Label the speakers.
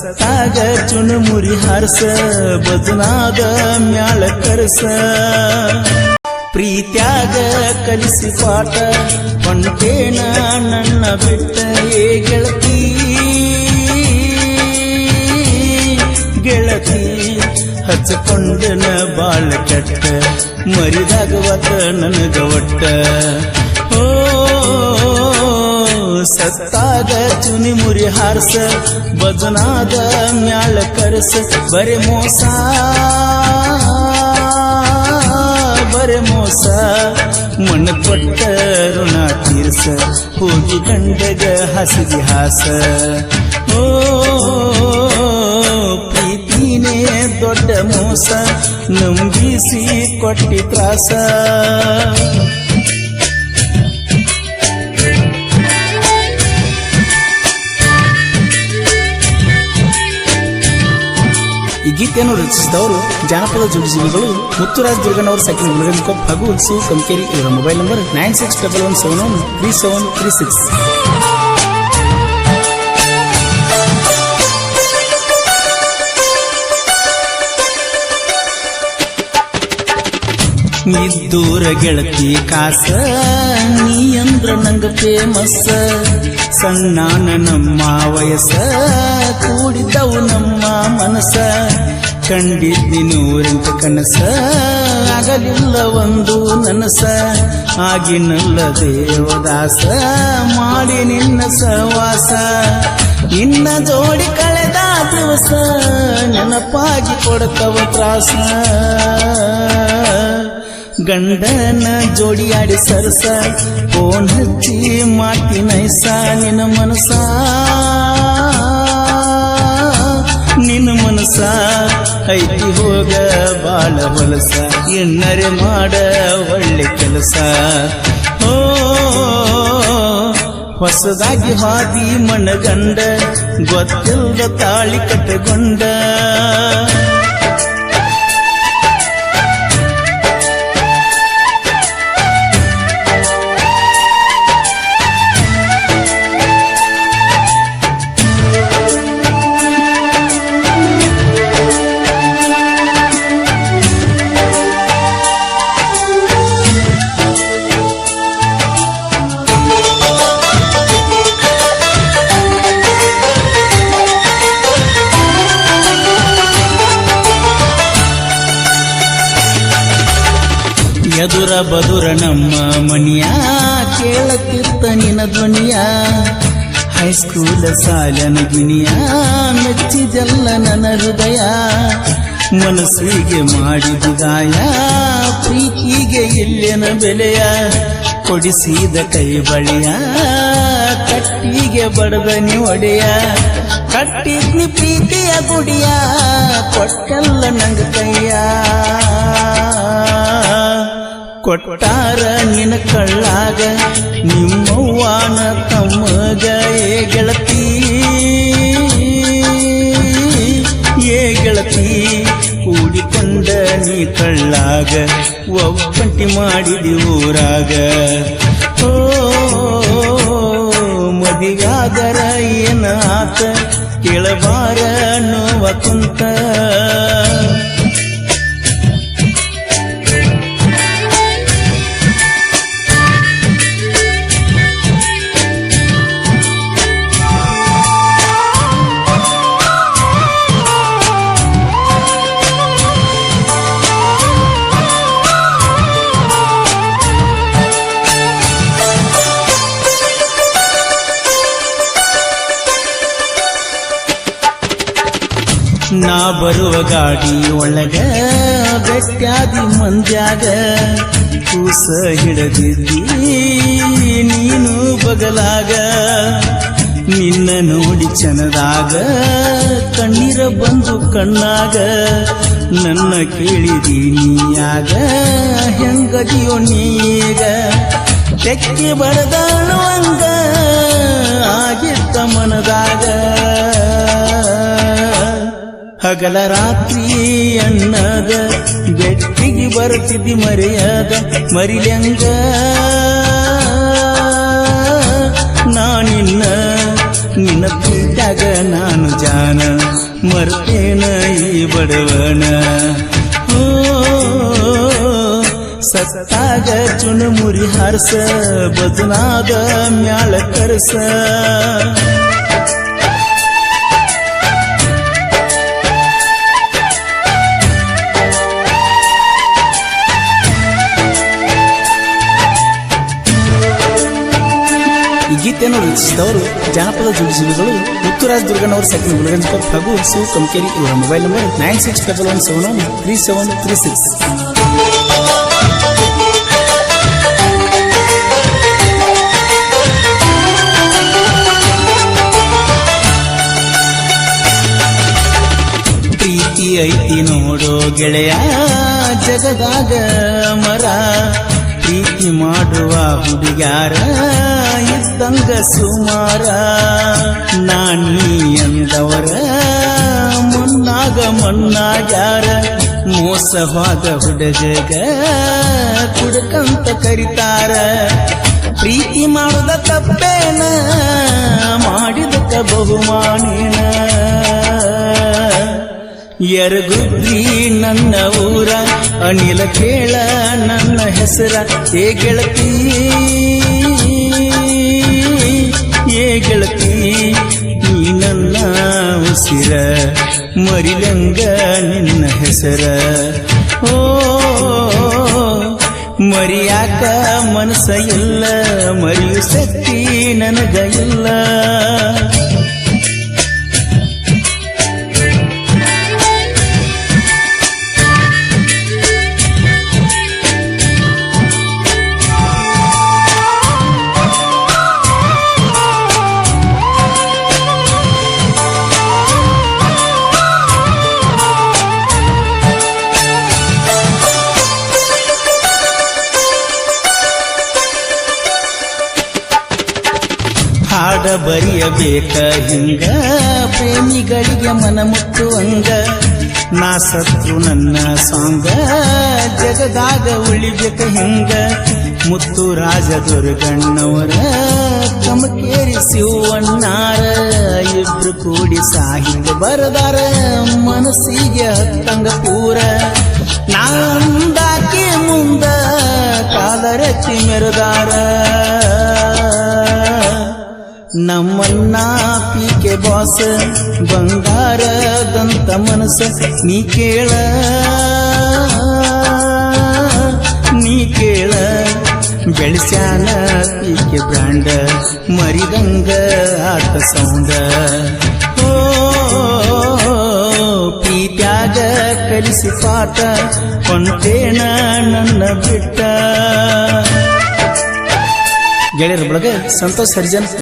Speaker 1: ಸತ್ತಾಗ ಚುಣಮುರಿ ಹರ್ಸ ಬದನಾದ ಮ್ಯಾಳ ಕರ್ಸ. ಪ್ರೀತ್ಯಾಗ ಕಲಿಸಿ ಪಾಠ ಹೊಂಟೇನ ನನ್ನ ಬಿಟ್ಟ ಏ ಗೆಳತಿ. ಗೆಳತಿ ಹಚ್ಚಿಕೊಂಡನ ಬಾಳ ಕೆಟ್ಟ ಮರಿದಾಗವತ ನನಗ ಒಟ್ಟ. ಸತ್ತಾಗ ಚುನಿ ಮುರಿ ಹಾರಸ, ಬದನಾದ ಮ್ಯಾಳ ಕರಸ, ಬರೆ ಮೋಸ ಬರೆ ಮೋಸ. ಮನ ಕೊಟ್ಟ ಋಣ ತೀರ್ಸ, ಹೋಗಿ ಕಂಡಗ ಹಸಿದಿ ಹಾಸ. ಓ, ಪ್ರೀತಿನೇ ದೊಡ್ಡ ಮೋಸ, ನಂಬಿಸಿ ಕೊಟ್ಟಿ ತ್ರಾಸ. ಗೀತೆಯನ್ನು ರಚಿಸಿದವರು ಜಾನಪದ ಜೋಡಿಸಿಗಳು ಮುತ್ತುರಾಜ್ ದುರ್ಗನವರ ಸೆಕೆಂಡ್ ಮುರುಗನ್ ಹಾಗೂ ಸು ಕಂಕೇರಿ ಇವರ mobile number nine six double one seven one three seven three six. ಇದ್ದೂರ ಗೆಳತಿ ಕಾಸ, ನೀ ಅಂದ್ರ ನಂಗ ಫೇಮಸ್ ಸಣ್ಣಾನ ನಮ್ಮ ವಯಸ್ಸ, ಕೂಡಿದ್ದವು ನಮ್ಮ ಮನಸ್ಸ ಕಂಡಿದ್ದಿ ನೂರಂತ ಕನಸ. ಆಗಲಿಲ್ಲ ಒಂದು ನನಸ ಆಗಿನಲ್ಲ ದೇವದಾಸ ಮಾಡಿ ನಿನ್ನ ಸವಾಸ ನಿನ್ನ ಜೋಡಿ ಕಳೆದ ದಿವಸ, ನೆನಪಾಗಿ ಕೊಡ್ತವ ತ್ರಾಸ. ಗಂಡನ ಜೋಡಿಯಾಡಿ ಸರಸ ಫೋನ್ ಹಚ್ಚಿ ಮಾತಿ ನೈಸ ನಿನ್ನ ಮನಸ. ನಿನ್ನ ಮನಸ ಐತಿ ಹೋಗ ಬಾಳ ಹೊಲಸ, ಎನ್ನರೆ ಮಾಡ ಒಳ್ಳೆ ಕೆಲಸ. ಓ ಹೊಸದಾಗಿ ಹಾದಿ ಮನಗಂಡ ಗೊತ್ತಿಲ್ಲದ ತಾಳಿ ಕಟ್ಟಗೊಂಡ ಎದುರ ಬದುರ ನಮ್ಮ ಮನಿಯ ಕೇಳತಿರ್ತ ನಿನ ಧ್ವನಿಯ. ಹೈಸ್ಕೂಲ ಸಾಲನ ಗಿನಿಯ ಮೆಚ್ಚಿದೆಲ್ಲ ನನ್ನ ಹೃದಯ. ಮನಸ್ಸಿಗೆ ಮಾಡಿದ ಗಾಯ, ಪ್ರೀತಿಗೆ ಇಲ್ಲಿನ ಬೆಲೆಯ. ಕೊಡಿಸಿದ ಕೈ ಬಳಿಯ, ಕಟ್ಟಿಗೆ ಬಡದನಿ ಒಡೆಯ. ಕಟ್ಟಿದ್ನಿ ಪ್ರೀತಿಯ ಗುಡಿಯ, ಕೊಟ್ಟಲ್ಲ ನಂಗ ಕೈಯ ಕೊಟ್ಟಾರ ನಿನ ಕಳ್ಳಾಗ ನಿಮ್ಮವ್ವಾನ ತಮ್ಮಗ ಏ ಗೆಳತಿ ಏ ಗೆಳತಿ ಕೂಡಿಕೊಂಡ ನೀ ಕಳ್ಳಾಗ ಒಬ್ಬಂಟಿ ಮಾಡಿದಿ ಊರಾಗ ಓ ಮದಿಗಾದರ ಏನ ಆತ ಕೇಳಬಾರ ನೋವ ಕುಂತ ನಾ ಬರುವ ಗಾಡಿ ಒಳಗ ಬೆಟ್ಟಾದಿ ಮಂದ್ಯಾಗ ಕೂಸ ಹಿಡದಿದ್ದಿ, ನೀನು ಬಗಲಾಗ. ನಿನ್ನ ನೋಡಿ ಚನದಾಗ, ಕಣ್ಣೀರ ಬಂದು ಕಣ್ಣಾಗ, ನನ್ನ ಕೇಳಿದಿ ನೀಯಾಗ, ಹೆಂಗದಿಯೋ ನೀಗ. ತೆಕ್ಕಿ ಬಡದಾಳುವಂಗ ಆಗಿತ್ತ ಮನದಾಗ. ಹಗಲ ರಾತ್ರಿ ಅನ್ನದ ಬೆಟ್ಟಿಗೆ ಬರ್ತಿದ್ದಿ ಮರೆಯದ ಮರಿಲ್ಯಂಗ ನಾನಿನ್ನ ನಿನ್ನ ಪ್ರೀತ್ಯಾಗ ನಾನು ಜಾನ, ಮರ್ತೇನ ಈ ಬಡವನ. ಸತ್ತಾಗ ಚುಣಮುರಿ ಹಾರಸ, ಬದನಾದ ಮ್ಯಾಳ ಕರಸ. ಗೀತೆಯನ್ನು ರಚಿಸಿದವರು ಜಾನಪದ ಜುಡಿಸಿಲುಗಳು ಮುತ್ತುರಾಜ್ ದುರ್ಗನವರ ಸೆಕೆಂಡ್ ಗುಲಗಂಜ್ ಹಾಗೂ ಸು ಕಂಕೇರಿ ಇವರ mobile number nine six double one seven one three seven three six ಪ್ರೀತಿ ಐತಿ ನೋಡೋ ಗೆಳೆಯ, ಜಗದಾಗ ಮರ. ಪ್ರೀತಿ ಮಾಡುವ ಇದ್ದಂಗ ಸುಮಾರ, ನಾನಿ ಎಂದವರ. ಮುನ್ನಾಗ ಮಣ್ಣಾಗ್ಯಾರ ಮೋಸವಾದ ಹುಡುಗಗ. ಕುಡುಕಂತ ಕರಿತಾರ, ಪ್ರೀತಿ ಮಾಡದ ತಪ್ಪೇನ ಮಾಡಿದಕ್ಕ ಬಹುಮಾನೇನ. ಎರಗುದ್ರಿ ನನ್ನ ಊರ, ಅನಿಲ ಕೇಳ ನನ್ನ ಹೆಸರ, ಏ ಗೆಳತಿ. ಮರಿಲಂಗ ನಿನ್ನ ಹೆಸರ. ಓ ಮರಿಯಾಕ ಮನಸ ಇಲ್ಲ ಮರಿಯು ಶಕ್ತಿ ನನಗ ಇಲ್ಲ. ಹಾಡ ಬರೆಯಬೇಕ ಹಿಂಗ? ಪ್ರೇಮಿಗಳಿಗೆ ಮನ ಮುಟ್ಟುವಂಗ? ನಾ ಸತ್ತು ನನ್ನ ಸಾಂಗ? ಜಗದಾಗ ಉಳಿಬೇಕ ಹಿಂಗ? ಮುತ್ತು ರಾಜ ದುರ್ಗಣ್ಣವರ ಕಮಕೇರಿ ಶಿವಣ್ಣಾರ ಇಬ್ರು ಕೂಡಿ ಸಾಹಿತ್ಯ ಬರದಾರ, ಮನಸ್ಸಿಗೆ ಹತ್ತಂಗ ಪೂರ. ನಾಂದಾಕಿ ಮುಂದ ಕಾಲರತಿ ಮೆರೆದಾರ. ನಮ್ಮನ್ನ ಪೀಕೆ ಬಾಸ, ಬಂಗಾರದಂತ ಮನಸ್ಸ ನೀ ಕೇಳ. ನೀ ಕೇಳ, ಬೆಳೆಸ್ಯಾನ ಪೀಕೆ ಬ್ರಾಂಡ, ಮರಿದಂಗ ಆತ ಸೌಂಡ. ಓ, ಪ್ರೀತ್ಯಾಗ ಕಲಿಸಿ ಪಾಠ, ಕೊಂಟೇನ ನನ್ನ ಬಿಟ್ಟ. ಗೆಳೆಯರ ಬಳಗ, ಸಂತೋಷ್ ಹರಿಜನ್.